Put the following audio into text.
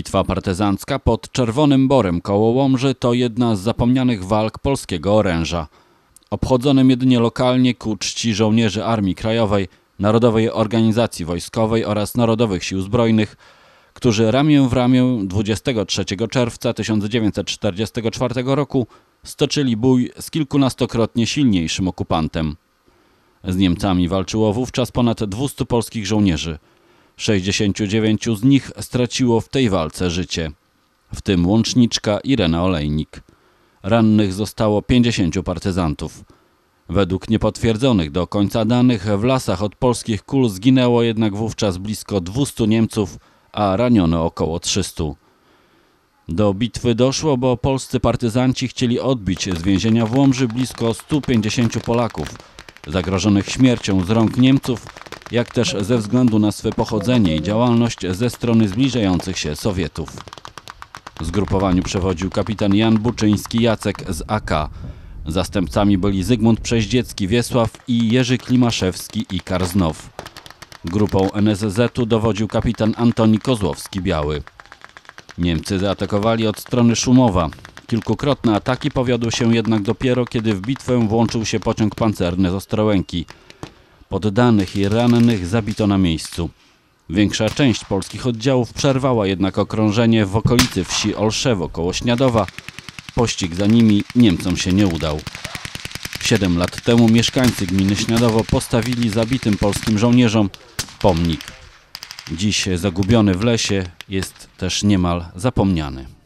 Bitwa partyzancka pod Czerwonym Borem koło Łomży to jedna z zapomnianych walk polskiego oręża. Obchodzonym jedynie lokalnie ku czci żołnierzy Armii Krajowej, Narodowej Organizacji Wojskowej oraz Narodowych Sił Zbrojnych, którzy ramię w ramię 23 czerwca 1944 roku stoczyli bój z kilkunastokrotnie silniejszym okupantem. Z Niemcami walczyło wówczas ponad 200 polskich żołnierzy. 69 z nich straciło w tej walce życie, w tym łączniczka Irena Olejnik. Rannych zostało 50 partyzantów. Według niepotwierdzonych do końca danych w lasach od polskich kul zginęło jednak wówczas blisko 200 Niemców, a raniono około 300. Do bitwy doszło, bo polscy partyzanci chcieli odbić z więzienia w Łomży blisko 150 Polaków, zagrożonych śmiercią z rąk Niemców, jak też ze względu na swe pochodzenie i działalność ze strony zbliżających się Sowietów. Zgrupowaniu przewodził kapitan Jan Buczyński Jacek z AK. Zastępcami byli Zygmunt Przeździecki Wiesław i Jerzy Klimaszewski i Karznow. Grupą NSZ-u dowodził kapitan Antoni Kozłowski Biały. Niemcy zaatakowali od strony Szumowa. Kilkukrotne ataki powiodły się jednak dopiero, kiedy w bitwę włączył się pociąg pancerny z Ostrołęki. Poddanych i rannych zabito na miejscu. Większa część polskich oddziałów przerwała jednak okrążenie w okolicy wsi Olszewo koło Śniadowa. Pościg za nimi Niemcom się nie udał. Siedem lat temu mieszkańcy gminy Śniadowo postawili zabitym polskim żołnierzom pomnik. Dziś zagubiony w lesie jest też niemal zapomniany.